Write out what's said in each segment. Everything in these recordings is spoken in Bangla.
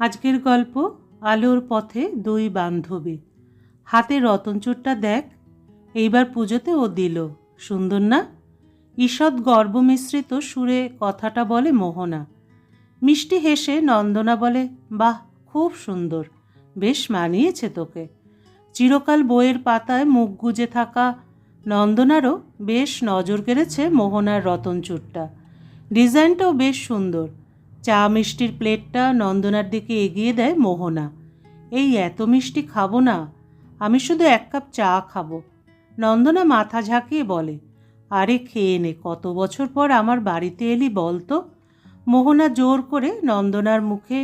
আজকের গল্প, আলোর পথে দুই বান্ধবী। হাতে রতনচুরটা দেখ, এইবার পুজোতে ও দিল। সুন্দর না? ঈষৎ গর্ব মিশ্রিত সুরে কথাটা বলে মোহনা। মিষ্টি হেসে নন্দনা বলে, বাহ, খুব সুন্দর। বেশ মানিয়েছে তোকে। চিরকাল বইয়ের পাতায় মুখ গুজে থাকা নন্দনারও বেশ নজর কেড়েছে মোহনার রতনচুরটা ডিজাইনটাও বেশ সুন্দর। চা মিষ্টির প্লেটটা নন্দনার দিকে এগিয়ে দেয় মোহনা। এই এত মিষ্টি খাব না, আমি শুধু এক কাপ চা খাব। নন্দনা মাথা ঝাঁকিয়ে বলে, আরে খেয়ে নে, কত বছর পর আমার বাড়িতে এলি বল তো? মোহনা জোর করে নন্দনার মুখে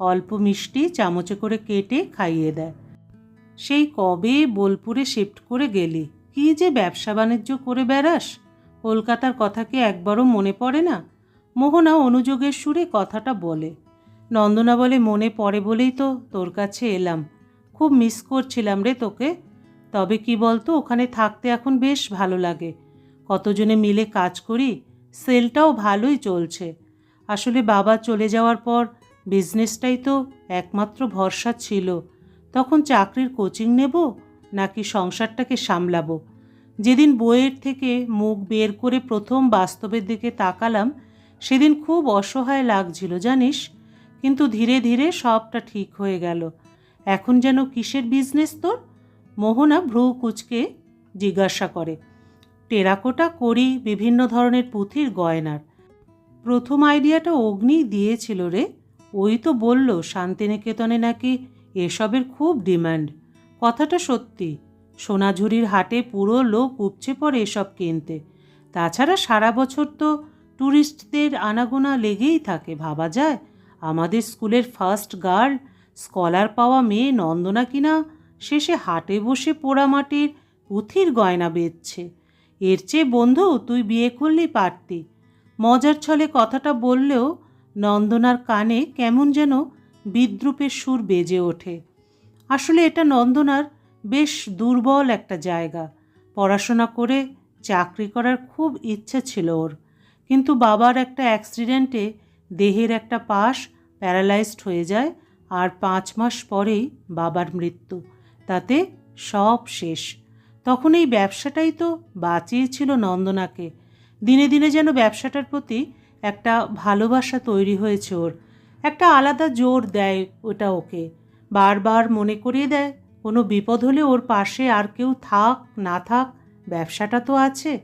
অল্প মিষ্টি চামচে করে কেটে খাইয়ে দেয়। সেই কবে বোলপুরে শিফট করে গেলি? কি যে ব্যবসা বাণিজ্য করে বেড়াস? কলকাতার কথা কি একবারও মনে পড়ে না? মোহনা অনুযোগের সুরে কথাটা বলে। নন্দনা বলে, মনে পড়ে বলেই তো তোর কাছে এলাম। খুব মিস করছিলাম রে তোকে। তবে কি বলতো, ওখানে থাকতে এখন বেশ ভালো লাগে। কতজনে মিলে কাজ করি, সেলটাও ভালোই চলছে। আসলে বাবা চলে যাওয়ার পর বিজনেসটাই তো একমাত্র ভরসা ছিল। তখন চাকরির কোচিং নেব নাকি সংসারটাকে সামলাবো? যেদিন বইয়ের থেকে মুখ বের করে প্রথম বাস্তবের দিকে তাকালাম সেদিন খুব অসহায় লাগছিল, জানিস? কিন্তু ধীরে ধীরে সবটা ঠিক হয়ে গেল। এখন যেন কিসের বিজনেস তোর? মোহনা ভ্রু কুচকে জিজ্ঞাসা করে। টেরাকোটা করি বিভিন্ন ধরনের পুঁথির গয়নার। প্রথম আইডিয়াটা অগ্নি দিয়েছিল রে। ওই তো বলল, শান্তিনিকেতনে নাকি এসবের খুব ডিমান্ড। কথাটা সত্যি। সোনাঝুরির হাটে পুরো লোক উপচে পড়ে এসব কিনতে। তাছাড়া সারা বছর তো ট্যুরিস্টদের আনাগোনা লেগেই থাকে, ভাবা যায়। আমাদের স্কুলের ফার্স্ট গার্ল স্কলার পাওয়া মেয়ে নন্দনা কিনা, শেষে হাটে বসে পোড়ামাটির পুঁথির গয়না বেচছে। এর চেয়ে বন্ধু, তুই বিয়ে করলেই পারতি। মজার ছলে কথাটা বললেও নন্দনার কানে কেমন যেন বিদ্রুপের সুর বেজে ওঠে। আসলে এটা নন্দনার বেশ দুর্বল একটা জায়গা। পড়াশোনা করে চাকরি করার খুব ইচ্ছে ছিল ওর। কিন্তু বাবার একটা অ্যাক্সিডেন্টে দেহের একটা পাশ প্যারালাইজড হয়ে যায় আর পাঁচ মাস পরেই বাবার মৃত্যু। তাতে সব শেষ। তখন এই ব্যবসাটাই তো বাঁচিয়েছিল নন্দনাকে। দিনে দিনে যেন ব্যবসাটার প্রতি একটা ভালোবাসা তৈরি হয়েছে ওর। একটা আলাদা জোর দেয় ওটা ওকে। বারবার মনে করিয়ে দেয়, কোনো বিপদ হলে ওর পাশে আর কেউ থাক, না থাক, ব্যবসাটা তো আছে।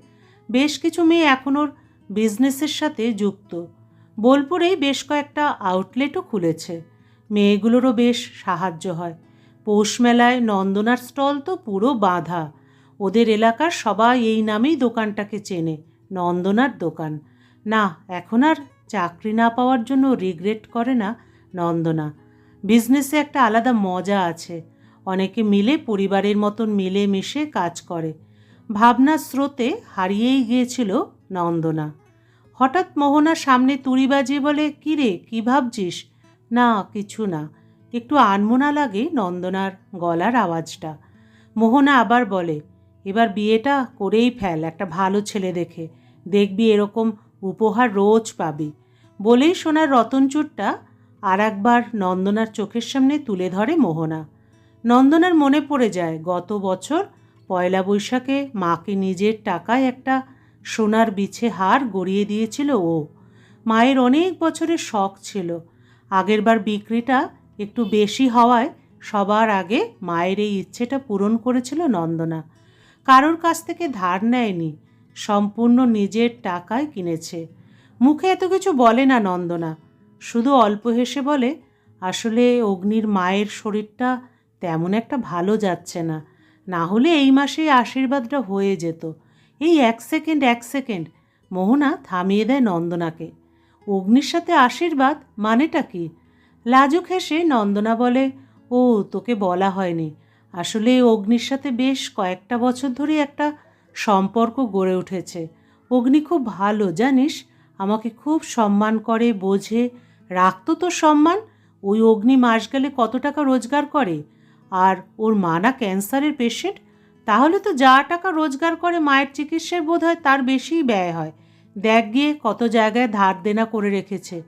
বেশ কিছু মেয়ে এখন ওর বিজনেসের সাথে যুক্ত। বোলপুরেই বেশ কয়েকটা আউটলেটও খুলেছে। মেয়েগুলোরও বেশ সাহায্য হয়। পৌষ মেলায় নন্দনার স্টল তো পুরো বাঁধা। ওদের এলাকার সবাই এই নামেই দোকানটাকে চেনে, নন্দনার দোকান। না, এখন আর চাকরি না পাওয়ার জন্য রিগ্রেট করে না নন্দনা। বিজনেসে একটা আলাদা মজা আছে। অনেকে মিলে পরিবারের মতন মিলে মিশে কাজ করে। ভাবনার স্রোতে হারিয়েই গিয়েছিল নন্দনা। হঠাৎ মোহনা সামনে তুড়ি বাজিয়ে বলে কিরে কি ভাবছিস? না, কিছু না। একটু আনমোনা লাগে নন্দনার গলার আওয়াজটা। মোহনা আবার বলে, এবার বিয়েটা করেই ফেল, একটা ভালো ছেলে দেখে। দেখবি এরকম উপহার রোজ পাবি। বলেই সোনার রতনচুরটা আর একবার নন্দনার চোখের সামনে তুলে ধরে মোহনা। নন্দনার মনে পড়ে যায়, গত বছর পয়লা বৈশাখে মাকে নিজের টাকায় একটা সোনার বিছে হার গড়িয়ে দিয়েছিল ও। মায়ের অনেক বছরের শখ ছিল। আগেরবার বিক্রিটা একটু বেশি হওয়ায় সবার আগে মায়ের এই ইচ্ছেটা পূরণ করেছিল নন্দনা। কারোর কাছ থেকে ধার নেয়নি, সম্পূর্ণ নিজের টাকায় কিনেছে। মুখে এত কিছু বলে না নন্দনা, শুধু অল্প হেসে বলে, আসলে অগ্নির মায়ের শরীরটা তেমন একটা ভালো যাচ্ছে না না হলে এই মাসেই আশীর্বাদটা হয়ে যেত। এই এক সেকেন্ড এক সেকেন্ড। মোহনা থামিয়ে দেয় নন্দনাকে। অগ্নির সাথে আশীর্বাদ মানেটা কি? লাজুক হেসে নন্দনা বলে, ও, তোকে বলা হয়নি। আসলে অগ্নির সাথে বেশ কয়েকটা বছর ধরে একটা সম্পর্ক গড়ে উঠেছে। অগ্নি খুব ভালো, জানিস? আমাকে খুব সম্মান করে, বোঝে। রাখতো তো সম্মান? ওই অগ্নি মাস গেলে কত টাকা রোজগার করে? আর ওর মানা ক্যান্সারের পেশেন্ট? তাহলে তো যা টাকা রোজগার করে মায়ের চিকিৎসায় বোধ হয় তার বেশিই ব্যয় হয়। দেখ গিয়ে কত জায়গায় ধার দেনা করে রেখেছে।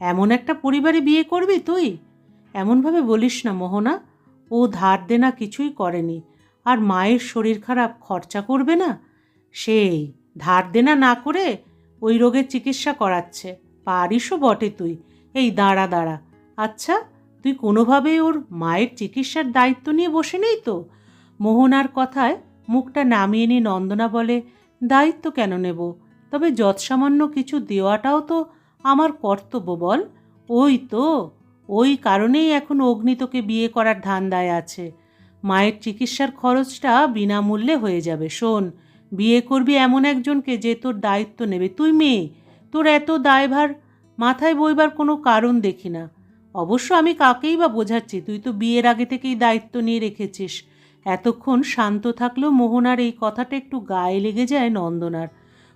এমন একটা পরিবারে বিয়ে করবি তুই? এমনভাবে বলিস না মোহনা। ও ধার দেনা কিছুই করেনি। আর মায়ের শরীর খারাপ খরচা করবে না? সেই, ধার দেনা না করে ওই রোগের চিকিৎসা করাচ্ছে। পারিসও বটে তুই। এই দাঁড়া দাঁড়া। আচ্ছা তুই কোনোভাবে ওর মায়ের চিকিৎসার দায়িত্ব নিয়ে বসে নেই তো? মোহনার কথায় মুখটা নামিয়ে নিয়ে নন্দনা বলে, দায়িত্ব কেন নেব? তবে যৎসামান্য কিছু দেওয়াটাও তো আমার কর্তব্য বল। ওই তো, ওই কারণেই এখন অগ্নি তোকে বিয়ে করার ধান্দায় আছে। মায়ের চিকিৎসার খরচটা বিনামূল্যে হয়ে যাবে, শোন। বিয়ে করবি এমন একজনকে যে তোর দায়িত্ব নেবে। তুই মেয়ে, তোর এত দায়ভার, মাথায় বইবার কোনো কারণ দেখি না। অবশ্য আমি কাকেই বা বোঝাচ্ছি? তুই তো বিয়ের আগে থেকেই দায়িত্ব নিয়ে রেখেছিস। এতক্ষণ শান্ত থাকলেও মোহনার এই কথাটা একটু গায়ে লেগে যায় নন্দনার।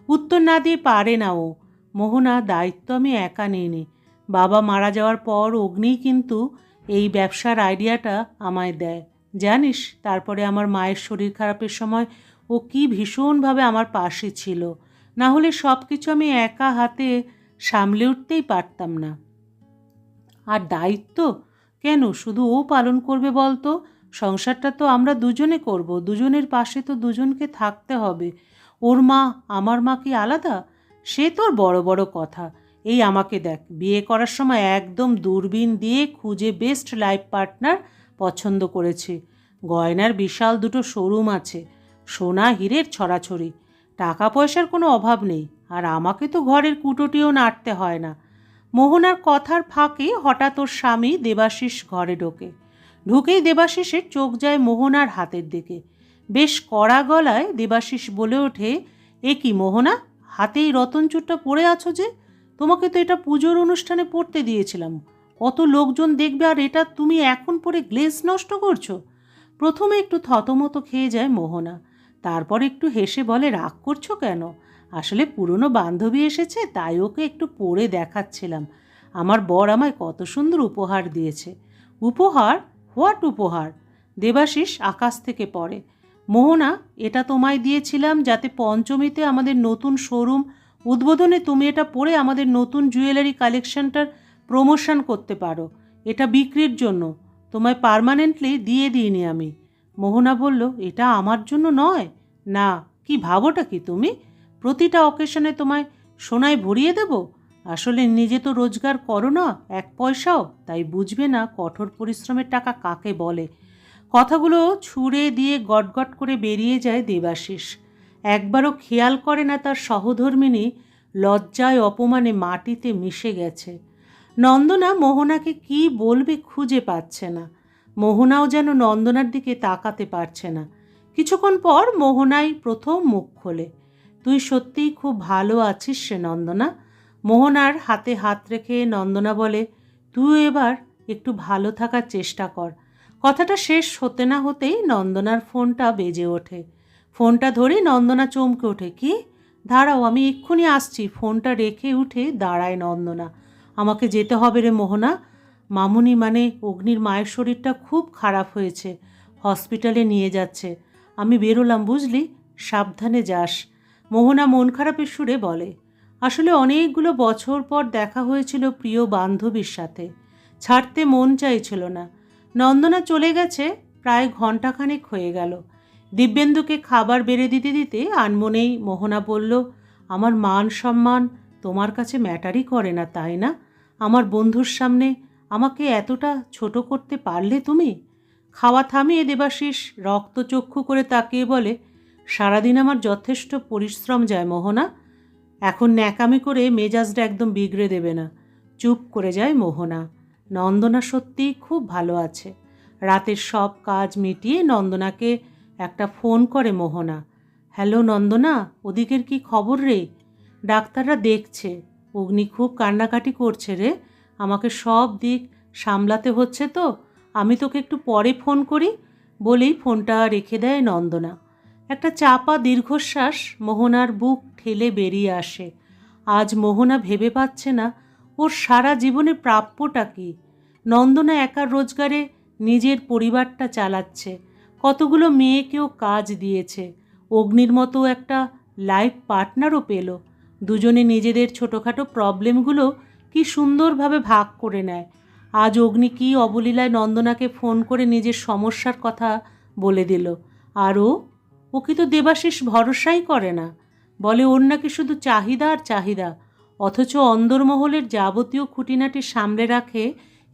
উত্তর না দিয়ে পারে না ও। মোহনা, দায়িত্ব আমি একা নিইনি। বাবা মারা যাওয়ার পর অগ্নিই কিন্তু এই ব্যবসার আইডিয়াটা আমায় দেয়। জানিস, তারপরে আমার মায়ের শরীর খারাপের সময় ও কি ভীষণভাবে আমার পাশে ছিল। না হলে সব কিছু আমি একা হাতে সামলে উঠতেই পারতাম না। আর দায়িত্ব? কেন? শুধু ও পালন করবে বলতো? সংসারটা তো আমরা দুজনে করব, দুজনের পাশে তো দুজনকে থাকতে হবে। ওর মা আমার মা কি আলাদা? সে তোর বড় বড় কথা। এই আমাকে দেখ, বিয়ে করার সময় একদম দূরবীন দিয়ে খুঁজে বেস্ট লাইফ পার্টনার পছন্দ করেছি। গয়নার বিশাল দুটো শোরুম আছে, সোনা হীরের ছড়াছড়ি। টাকা পয়সার কোনো অভাব নেই, আর আমাকে তো ঘরের কুটোটিও নাড়তে হয় না। মোহনার কথার ফাঁকে হঠাৎ ওর স্বামী দেবাশিস ঘরে ঢোকে। ঢুকেই দেবাশিসের চোখ যায় মোহনার হাতের দিকে। বেশ কড়া গলায় দেবাশিস বলে ওঠে, এ কি মোহনা হাতে এই রতনচুরটা পরে আছো যে? তোমাকে তো এটা পুজোর অনুষ্ঠানে পড়তে দিয়েছিলাম। কত লোকজন দেখবে আর এটা তুমি এখন পরে গ্লেজ নষ্ট করছ? প্রথমে একটু থতমত খেয়ে যায় মোহনা। তারপর একটু হেসে বলে, রাগ করছ কেন? আসলে পুরনো বান্ধবী এসেছে, তাই ওকে একটু পরে দেখাচ্ছিলাম। আমার বর আমায় কত সুন্দর উপহার দিয়েছে। উপহার? হোয়াট উপহার? দেবাশিস আকাশ থেকে পড়ে। মোহনা, এটা তোমায় দিয়েছিলাম যাতে পঞ্চমীতে আমাদের নতুন শোরুম উদ্বোধনে তুমি এটা পরে আমাদের নতুন জুয়েলারি কালেকশনটার প্রমোশন করতে পারো। এটা বিক্রির জন্য। তোমায় পারমানেন্টলি দিয়ে দিইনি আমি। মোহনা বলল, এটা আমার জন্য নয়? না, কি ভাবোটা কি তুমি? প্রতিটা অকেশনে তোমায় সোনায় ভরিয়ে দেব? আসলে নিজে তো রোজগার করো না, এক পয়সাও। তাই বুঝবে না কঠোর পরিশ্রমের টাকা কাকে বলে। কথাগুলো ছুঁড়ে দিয়ে গটগট করে বেরিয়ে যায় দেবাশিস। একবারও খেয়াল করে না তার সহধর্মিনী লজ্জায় অপমানে মাটিতে মিশে গেছে। নন্দনা মোহনাকে কি বলবে খুঁজে পাচ্ছে না। মোহনাও যেন নন্দনার দিকে তাকাতে পারছে না। কিছুক্ষণ পর মোহনাই প্রথম মুখ খোলে। তুই সত্যিই খুব ভালো আছিস সে নন্দনা। মোহনার হাতে হাত রেখে নন্দনা বলে, তুই এবার একটু ভালো থাকার চেষ্টা কর। কথাটা শেষ হতে না হতেই নন্দনার ফোনটা বেজে ওঠে। ফোনটা ধরেই নন্দনা চমকে ওঠে, কি? দাঁড়াও, আমি এক্ষুনি আসছি। ফোনটা রেখে উঠে দাঁড়ায় নন্দনা। আমাকে যেতে হবে রে মোহনা। মামুনি মানে অগ্নির মায়ের শরীরটা খুব খারাপ হয়েছে, হসপিটালে নিয়ে যাচ্ছে। আমি বেরোলাম, বুঝলি? সাবধানে যাস। মোহনা মন খারাপের সুরে বলে আসলে অনেকগুলো বছর পর দেখা হয়েছিল প্রিয় বান্ধবীর সাথে। ছাড়তে মন চাইছিল না। নন্দনা চলে গেছে, প্রায় ঘন্টাখানেক হয়ে গেল। দিব্যেন্দুকে খাবার বেড়ে দিতে দিতে আনমনেই মোহনা বলল, আমার মান সম্মান তোমার কাছে ম্যাটারই করে না, তাই না? আমার বন্ধুর সামনে আমাকে এতটা ছোট করতে পারলে তুমি? খাওয়া থামিয়ে দেবাশিস রক্তচক্ষু করে তাকিয়ে বলে, সারাদিন আমার যথেষ্ট পরিশ্রম যায় মোহনা। এখন ন্যাকামি করে মেজাজটা একদম বিগড়ে দেবে না। চুপ করে যায় মোহনা। নন্দনা সত্যিই খুব ভালো আছে। রাতের সব কাজ মিটিয়ে নন্দনাকে একটা ফোন করে মোহনা। হ্যালো নন্দনা, ওদিকের কি খবর রে? ডাক্তাররা দেখছে। অগ্নি খুব কান্নাকাটি করছে রে। আমাকে সব দিক সামলাতে হচ্ছে তো। আমি তোকে একটু পরে ফোন করি। বলেই ফোনটা রেখে দেয় নন্দনা। একটা চাপা দীর্ঘশ্বাস মোহনার বুক ঠেলে বেরিয়ে আসে। আজ মোহনা ভেবে পাচ্ছে না, ওর সারা জীবনে প্রাপ্যটা কি? নন্দনা একার রোজগারে নিজের পরিবারটা চালাচ্ছে। কতগুলো মেয়েকেও কাজ দিয়েছে। অগ্নির মতো একটা লাইফ পার্টনারও পেল। দুজনে নিজেদের ছোটোখাটো প্রবলেমগুলো কি সুন্দরভাবে ভাগ করে নেয়। আজ অগ্নি কী অবলীলায় নন্দনাকে ফোন করে নিজের সমস্যার কথা বলে দিল। আর ও ওকে তো দেবাশিস ভরসাই করে না। বলে ওর নাকি শুধু চাহিদা আর চাহিদা, অথচ অন্দরমহলের যাবতীয় খুঁটিনাটি সামলে রাখে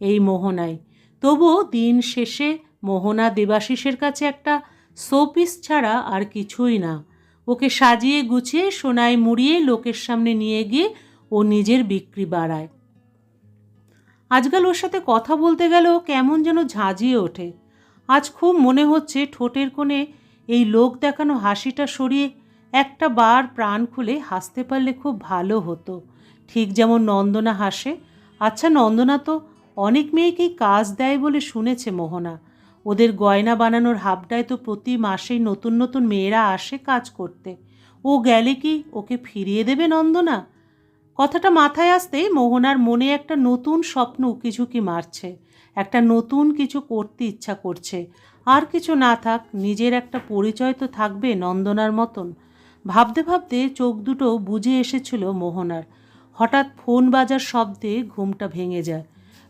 এই মোহনায়। তবুও দিন শেষে মোহনা দেবাশিসের কাছে একটা শোপিস ছাড়া আর কিছুই না। ওকে সাজিয়ে গুছিয়ে সোনায় মুড়িয়ে লোকের সামনে নিয়ে গিয়ে ও নিজের বিক্রি বাড়ায়। আজকাল ওর সাথে কথা বলতে গেলেও কেমন যেন ঝাঁঝিয়ে ওঠে। আজ খুব মনে হচ্ছে ঠোঁটের কোণে এই লোক দেখানো হাসিটা সরিয়ে একটা বার প্রাণ খুলে হাসতে পারলে খুব ভালো হতো। ঠিক যেমন নন্দনা হাসে। আচ্ছা নন্দনা তো অনেক মেয়েকেই কাজ দেয় বলে শুনেছে মোহনা। ওদের গয়না বানানোর হাবডায় তো প্রতি মাসেই নতুন নতুন মেয়েরা আসে কাজ করতে। ও গেলে কি ওকে ফিরিয়ে দেবে নন্দনা? কথাটা মাথায় আসতেই মোহনার মনে একটা নতুন স্বপ্ন উকিঝুঁকি মারছে। একটা নতুন কিছু করতে ইচ্ছা করছে। আর কিছু না থাক, নিজের একটা পরিচয় তো থাকবে নন্দনার মতন। ভাবতে ভাবতে চোখ দুটো বুঝে এসেছিল মোহনার। হঠাৎ ফোন বাজার শব্দে ঘুমটা ভেঙে যায়।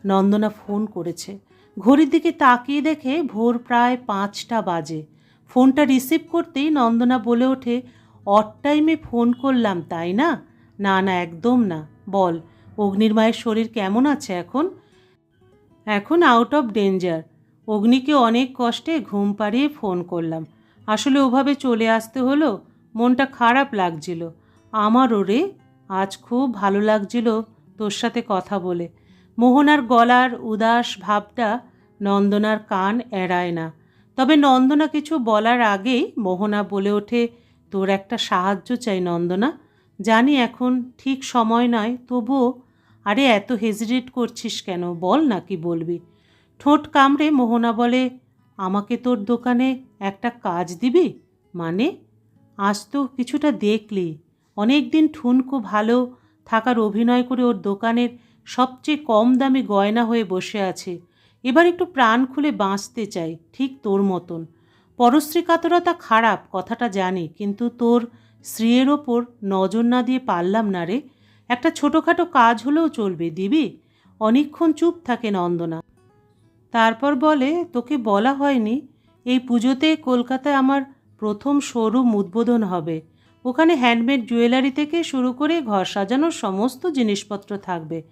নন্দনা ফোন করেছে। ঘড়ির দিকে তাকিয়ে দেখে ভোর প্রায় পাঁচটা বাজে। ফোনটা রিসিভ করতেই নন্দনা বলে ওঠে, অট টাইমে ফোন করলাম, তাই না? না না, একদম না। বল, অগ্নির মায়ের শরীর কেমন আছে এখন? এখন আউট অফ ডেঞ্জার অগ্নিকে অনেক কষ্টে ঘুম পাড়িয়ে ফোন করলাম। আসলে ওভাবে চলে আসতে হলো, মনটা খারাপ লাগছিল। আমারও রে, আজ খুব ভালো লাগছিল তোর সাথে কথা বলে। মোহনার গলার উদাস ভাবটা নন্দনার কান এড়ায় না। তবে নন্দনা কিছু বলার আগেই মোহনা বলে ওঠে, তোর একটা সাহায্য চাই নন্দনা জানি এখন ঠিক সময় নয়, তবুও আরে এত হেজিটেট করছিস কেন? বল না কি বলবি। ঠোঁট কামড়ে মোহনা বলে, আমাকে তোর দোকানে একটা কাজ দিবি? মানে? আজ তো কিছুটা দেখলি। অনেক দিন ঠুনকো ভালো থাকার অভিনয় করে ওর দোকানের সবচেয়ে কম দামি গয়না হয়ে বসে আছে। এবার একটু প্রাণ খুলে বাঁচতে চাই, ঠিক তোর মতন। পরশ্রী কাতরতা খারাপ, কথাটা জানি, কিন্তু তোর স্ত্রীর ওপর নজর না দিয়ে পারলাম না রে। একটা ছোটোখাটো কাজ হলেও চলবে, দিবি? অনেকক্ষণ চুপ থাকে নন্দনা। তারপর বলে, তোকে বলা হয়নি, এই পুজোতে কলকাতায় আমার প্রথম শোরুম উদ্বোধন হবে। ওখানে হ্যান্ডমেড জুয়েলারি থেকে শুরু করে ঘর সাজানোর সমস্ত জিনিসপত্র থাকবে।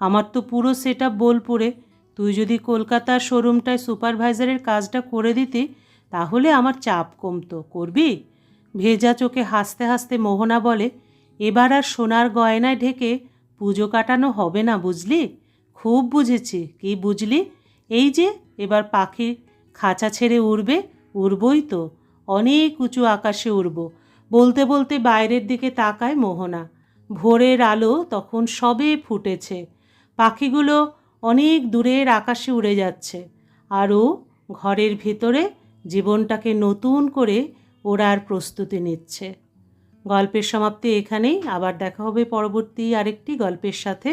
আমার তো পুরো সেট আপ বোলপুরে। তুই যদি কলকাতার শোরুমটায় সুপারভাইজারের কাজটা করে দিতি, তাহলে আমার চাপ কমতো। করবি? ভেজা চোখে হাসতে হাসতে মোহনা বলে, এবার আর সোনার গয়নায় ঢেকে পুজো কাটানো হবে না বুঝলি? খুব বুঝেছি, কি বুঝলি? এই যে, এবার পাখি খাঁচা ছেড়ে উড়বে, উড়বই তো। অনেক উঁচু আকাশে উড়ব। বলতে বলতে বাইরের দিকে তাকায় মোহনা। ভোরের আলো তখন সবে ফুটেছে। পাখিগুলো অনেক দূরের আকাশে উড়ে যাচ্ছে। আর ও ঘরের ভেতরে জীবনটাকে নতুন করে ওড়ার প্রস্তুতি নিচ্ছে। গল্পের সমাপ্তি এখানেই আবার দেখা হবে পরবর্তী আরেকটি গল্পের সাথে।